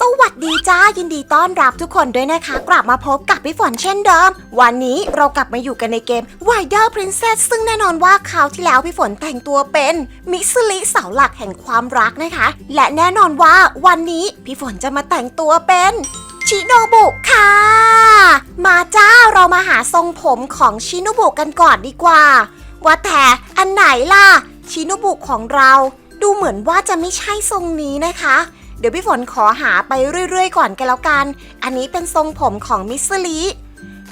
สวัสดีจ้ายินดีต้อนรับทุกคนด้วยนะคะ กลับมาพบกับพี่ฝนเช่นเดิม วันนี้เรากลับมาอยู่กันในเกม Wider Princess ซึ่งแน่นอนว่าคราวที่แล้วพี่ฝนแต่งตัวเป็นมิสลิเสาหลักแห่งความรักนะคะ และแน่นอนว่าวันนี้พี่ฝนจะมาแต่งตัวเป็นชิโนบุค่ะ มาจ้าเรามาหาทรงผมของชิโนบุกันก่อนดีกว่า ว่าแต่อันไหนล่ะ ชิโนบุของเราดูเหมือนว่าจะไม่ใช่ทรงนี้นะคะ เดี๋ยวพี่ฝนขอหาไปเรื่อยๆ ก่อนกันแล้วกัน อันนี้เป็นทรงผมของมิสลิ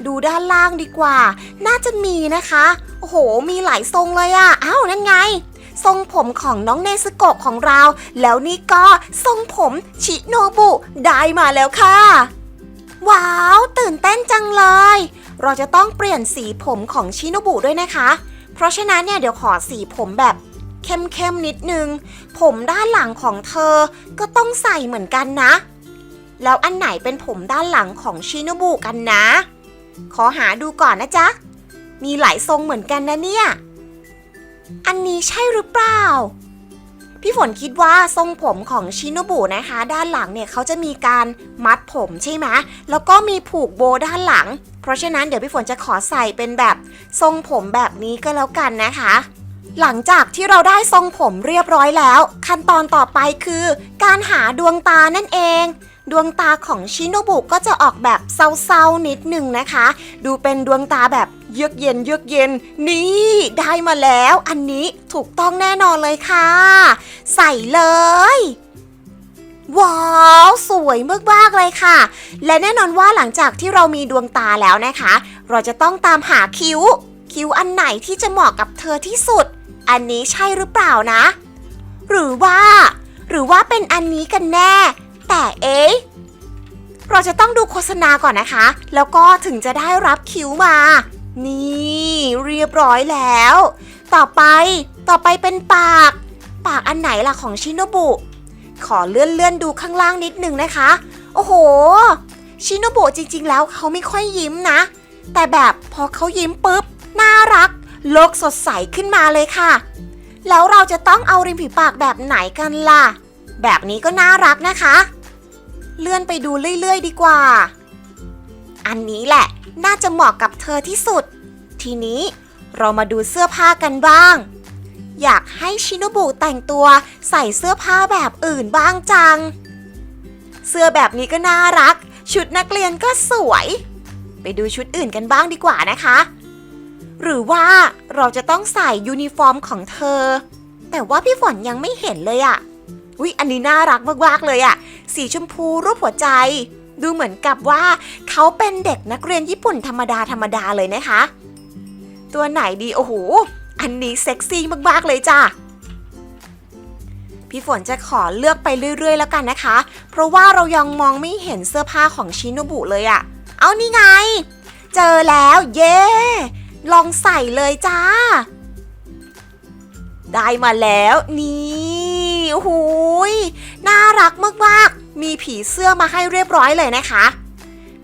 ดูด้านล่างดีกว่า น่าจะมีนะคะ โอ้โห มีหลายทรงเลยอะอ้าวนั่นไง ทรงผมของน้องเนสโกะของเรา แล้วนี่ก็ทรงผมชิโนบุ ได้มาแล้วค่ะ ว้าว ตื่นเต้นจังเลย เราจะต้องเปลี่ยนสีผมของชิโนบุด้วยนะคะ เพราะฉะนั้นเนี่ยเดี๋ยวขอสีผมแบบเข้มๆนิดนึง ผมด้านหลังของเธอก็ต้องใส่เหมือนกันนะ แล้วอันไหนเป็นผมด้านหลังของชิโนบุกันนะ ขอหาดูก่อนนะจ๊ะ มีหลายทรงเหมือนกันนะเนี่ย อันนี้ใช่หรือเปล่า พี่ฝนคิดว่าทรงผมของชิโนบุนะคะ ด้านหลังเนี่ยเขาจะมีการมัดผมใช่ไหมแล้วก็มีผูกโบด้านหลัง เพราะฉะนั้นเดี๋ยวพี่ฝนจะขอใส่เป็นแบบทรงผมแบบนี้ก็แล้วกันนะคะ หลังจากที่เราได้ทรงผมเรียบร้อยแล้ว ขั้นตอนต่อไปคือ การหาดวงตานั่นเองดวงตาของชิโนบุก็จะออกแบบเศร้าๆนิดหนึ่งนะคะ ดูเป็นดวงตาแบบ เยือกเย็นเยือกเย็น นี่ได้มาแล้ว อันนี้ถูกต้องแน่นอนเลยค่ะ ใส่เลย ว้าวสวยมากๆเลยค่ะ และแน่นอนว่าหลังจากที่เรามีดวงตาแล้วนะคะ เราจะต้องตามหาคิ้ว คิ้วอันไหนที่จะเหมาะกับเธอที่สุด อันนี้ใช่หรือเปล่านะ หรือว่า หรือว่าเป็นอันนี้กันแน่ แต่เอ๊ะเราจะต้องดูโฆษณาก่อนนะคะ แล้วก็ถึงจะได้รับคิ้วมา นี่เรียบร้อยแล้ว ต่อไปต่อไปเป็นปาก ปากอันไหนล่ะของชิโนบุ ขอเลื่อนเลื่อนดูข้างล่างนิดนึงนะคะ โอ้โห ชิโนบุจริง ๆ แล้วเขาไม่ค่อยยิ้มนะ แต่แบบพอเขายิ้มปุ๊บ น่ารัก โลกสดใสขึ้นมาเลยค่ะ แล้วเราจะต้องเอาริมฝีปากแบบไหนกันล่ะ แบบนี้ก็น่ารักนะคะ เลื่อนไปดูเรื่อย ๆ ดีกว่า อันนี้แหละน่าจะเหมาะกับ เธอที่สุด ทีนี้เรามาดูเสื้อผ้ากันบ้าง อยากให้ชิโนบุแต่งตัวใส่เสื้อผ้าแบบอื่นบ้างจัง เสื้อแบบนี้ก็น่ารัก ชุดนักเรียนก็สวย ไปดูชุดอื่นกันบ้างดีกว่านะคะ หรือว่าเราจะต้องใส่ยูนิฟอร์มของเธอ แต่ว่าพี่ฝนยังไม่เห็นเลยอะอุ๊ยอันนี้น่ารักมากๆเลยอะสีชมพูรูปหัวใจ ดูเหมือนกับว่าเขาเป็นเด็กนักเรียนญี่ปุ่นธรรมดาธรรมดาเลยนะคะ ตัวไหนดีโอ้โห อันนี้เซ็กซี่มากๆเลยจ้ะพี่ฝนจะขอเลือกไปเรื่อยๆ แล้วกันนะคะ เพราะว่าเรายังมองไม่เห็นเสื้อผ้าของชิโนบุเลยอะเอานี่ไง เจอแล้วเย้ ลองใส่เลยจ้า ได้มาแล้วนี่โอ้ยน่ารักมากๆ มีผีเสื้อมาให้เรียบร้อยเลยนะคะ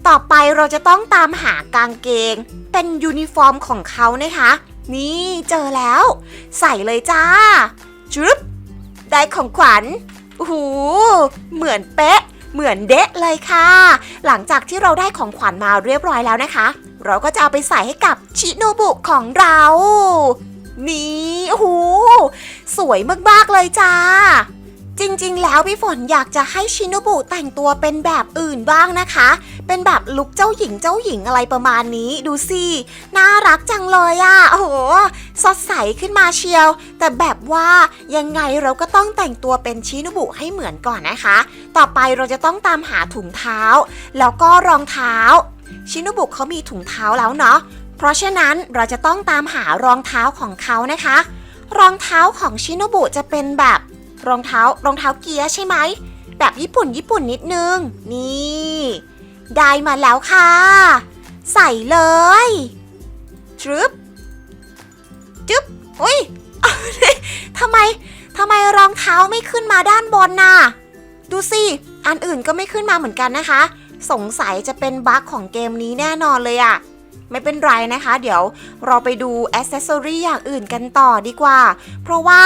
ต่อไปเราจะต้องตามหากางเกง เป็นยูนิฟอร์มของเขานะคะ นี่เจอแล้ว ใส่เลยจ้าจุ๊บได้ของขวัญโอ้โหเหมือนเป๊ะ เหมือนเดะเลยค่ะ หลังจากที่เราได้ของขวัญมาเรียบร้อยแล้วนะคะ เราก็จะเอาไปใส่ให้กับชิโนบุของเรา นี่โอ้โหสวยมากๆเลยจ้า จริงๆ แล้วพี่ฝนอยากจะให้ชิโนบุแต่งตัวเป็นแบบอื่นบ้างนะคะ เป็นแบบลุคเจ้าหญิงเจ้าหญิงอะไรประมาณนี้ดูสิน่ารักจังเลยอะ่ะโอ้โหสดใสขึ้นมาเชียว แต่แบบว่ายังไงเราก็ต้องแต่งตัวเป็นชิโนบุให้เหมือนก่อนนะคะ ต่อไปเราจะต้องตามหาถุงเท้า แล้วก็รองเท้า ชิโนบุเขามีถุงเท้าแล้วเนาะเพราะฉะนั้นเราจะต้องตามหารองเท้าของเขานะคะ รองเท้าของชิโนบุจะเป็นแบบ รองเท้ารองเท้าเกียร์ใช่ไหม แบบญี่ปุ่นญี่ปุ่นนิดนึง นี่ ได้มาแล้วค่ะ ใส่เลยทรึบจึ๊บอุ้ยทำไมทำไมรองเท้าไม่ขึ้นมาด้านบนน่ะ ดูสิ อันอื่นก็ไม่ขึ้นมาเหมือนกันนะคะ สงสัยจะเป็นบั๊กของเกมนี้แน่นอนเลยอะ ไม่เป็นไรนะคะ เดี๋ยวเราไปดูอ c เซสซอรี่อย่างอื่นกันต่อดีกว่า เพราะว่า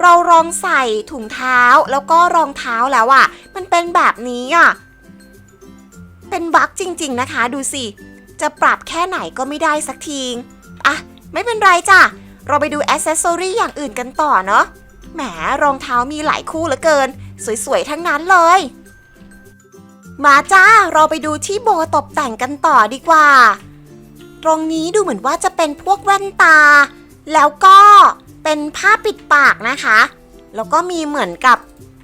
เราลองใส่ถุงเท้าแล้วก็รองเท้าแล้วอะ่ะ มันเป็นแบบนี้อะ่ะ เป็นบั๊กจริง ๆนะคะ ดูสิ จะปรับแค่ไหนก็ไม่ได้สักทีอะ ไม่เป็นไรจ้ะ เราไปดูอ c เซสซอรี่อย่างอื่นกันต่อเนาะ แหมรองเท้ามีหลายคู่เหลือเกิน สวยๆ ทั้งนั้นเลยมาจ้า เราไปดูที่โบตกแต่งกันต่อดีกว่า ตรงนี้ดูเหมือนว่าจะเป็นพวกแว่นตา แล้วก็เป็นผ้าปิดปากนะคะ แล้วก็มีเหมือนกับ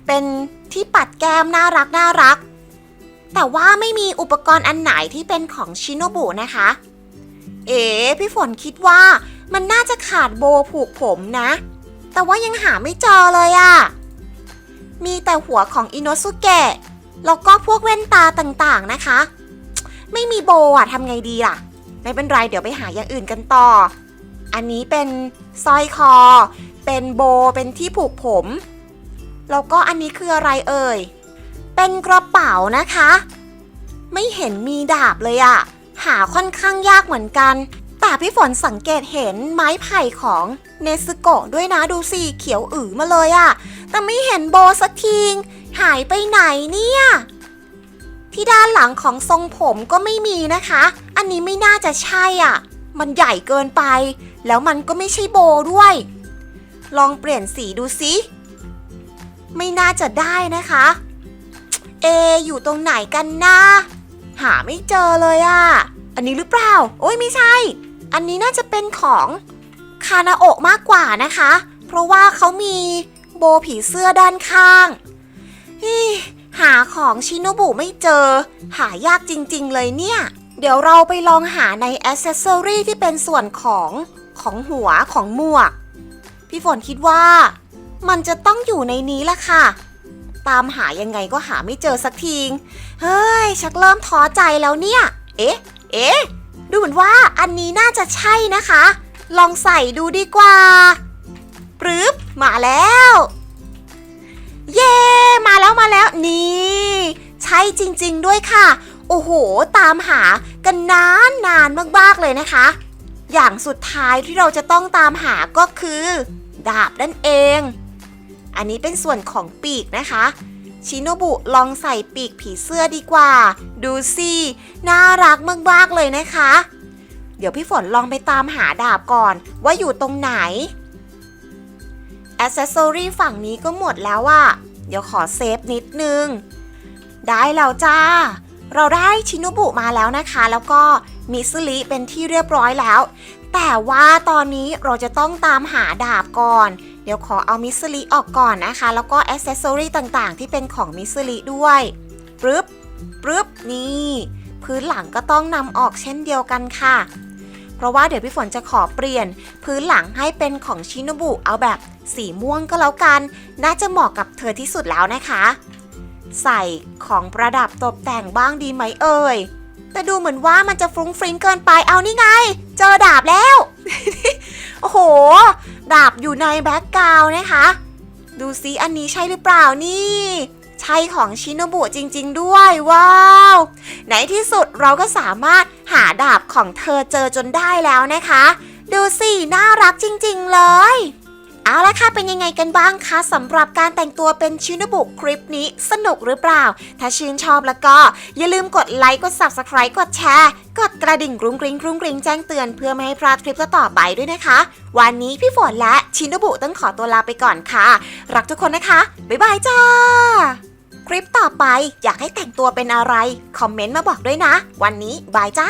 เป็นที่ปัดแก้มน่ารักน่ารัก แต่ว่าไม่มีอุปกรณ์อันไหนที่เป็นของชิโนบุนะคะ เอ๋พี่ฝนคิดว่ามันน่าจะขาดโบผูกผมนะ แต่ว่ายังหาไม่เจอเลยอะมีแต่หัวของอิโนสุเกะ แล้วก็พวกแว่นตาต่างๆนะคะ ไม่มีโบอะทำไงดีล่ะ ไม่เป็นไรเดี๋ยวไปหาอย่างอื่นกันต่อ อันนี้เป็นสร้อยคอ เป็นโบเป็นที่ผูกผม แล้วก็อันนี้คืออะไรเอ่ย เป็นกระเป๋านะคะ ไม่เห็นมีดาบเลยอะหาค่อนข้างยากเหมือนกัน แต่พี่ฝนสังเกตเห็นไม้ไผ่ของเนซึโกะด้วยนะดูสิเขียวอือมาเลยอะแต่ไม่เห็นโบสักทีหายไปไหนเนี่ยที่ด้านหลังของทรงผมก็ไม่มีนะคะ อันนี้ไม่น่าจะใช่อะ มันใหญ่เกินไป แล้วมันก็ไม่ใช่โบด้วย ลองเปลี่ยนสีดูสิ ไม่น่าจะได้นะคะ เอ อยู่ตรงไหนกันนะหาไม่เจอเลยอะ อันนี้หรือเปล่า โอ้ยไม่ใช่ อันนี้น่าจะเป็นของคานาโอะมากกว่านะคะ เพราะว่าเขามีโบผีเสื้อด้านข้างหาของชิโนบุไม่เจอ หายากจริง ๆ เลยเนี่ย เดี๋ยวเราไปลองหาในแอ c เซสซอรี่ที่เป็นส่วนของของหัวของหมวก พี่ฝนคิดว่า มันจะต้องอยู่ในนี้ละค่ะ ตามหายังไงก็หาไม่เจอสักทีเฮ้ย ชักเริ่มท้อใจแล้วเนี่ย เอ๊ะ เอ๊ะ ดูเหมือนว่าอันนี้น่าจะใช่นะคะ ลองใส่ดูดีกว่าปรึบมาแล้ว เย้มาแล้วมาแล้วนี่ ใช่จริง ๆ ด้วยค่ะ โอ้โห ตามหากันนานนานมากๆเลยนะคะ อย่างสุดท้ายที่เราจะต้องตามหาก็คือ ดาบนั่นเอง อันนี้เป็นส่วนของปีกนะคะ ชิโนบุลองใส่ปีกผีเสื้อดีกว่า ดูสิน่ารักมากๆเลยนะคะ เดี๋ยวพี่ฝนลองไปตามหาดาบก่อนว่าอยู่ตรงไหนอ c เซสซอรี่ฝั่งนี้ก็หมดแล้วอะเดี๋ยวขอเซฟนิดนึง ได้แล้วจ้า เราได้ชินุบุมาแล้วนะคะ แล้วก็มิสลิเป็นที่เรียบร้อยแล้ว แต่ว่าตอนนี้เราจะต้องตามหาดาบก่อน เดี๋ยวขอเอามิสลิออกก่อนนะคะ แล้วก็อ c เซสซอรีต่างๆ ที่เป็นของมิสลิด้วยปรึบปรึบนี่ พื้นหลังก็ต้องนำออกเช่นเดียวกันค่ะ เพราะว่าเดี๋ยวพี่ฝนจะขอเปลี่ยน พื้นหลังให้เป็นของชิโนบุเอาแบบสีม่วงก็แล้วกัน น่าจะเหมาะกับเธอที่สุดแล้วนะคะ ใส่ของประดับตกแต่งบ้างดีไหมเอ่ย แต่ดูเหมือนว่ามันจะฟรุ้งฟริ้งเกินไปเอานี่ไง เจอดาบแล้ว โอ้โห ดาบอยู่ในแบ็กกราวน์นะคะ ดูซิอันนี้ใช่หรือเปล่านี่ ใช่ของชิโนบุจริง ๆ ด้วย ว้าว ในที่สุดเราก็สามารถหาดาบของเธอเจอจนได้แล้วนะคะ ดูสิ น่ารักจริง ๆ เลย เอาละค่ะ เป็นยังไงกันบ้างคะสำหรับการแต่งตัวเป็นชินบุคลิปนี้สนุกหรือเปล่า ถ้าชื่นชอบแล้วก็ อย่าลืมกดไลค์ กด Subscribe กดแชร์ กดกระดิ่งกรุ้งกริ้งกรุ้งกริ้งแจ้งเตือนเพื่อไม่ให้พลาดคลิปต่อไปด้วยนะคะ วันนี้พี่ฝนและชินบุต้องขอตัวลาไปก่อนค่ะ รักทุกคนนะคะ บ๊ายบายจ้า คลิปต่อไปอยากให้แต่งตัวเป็นอะไร คอมเมนต์มาบอกด้วยนะ วันนี้บายจ้า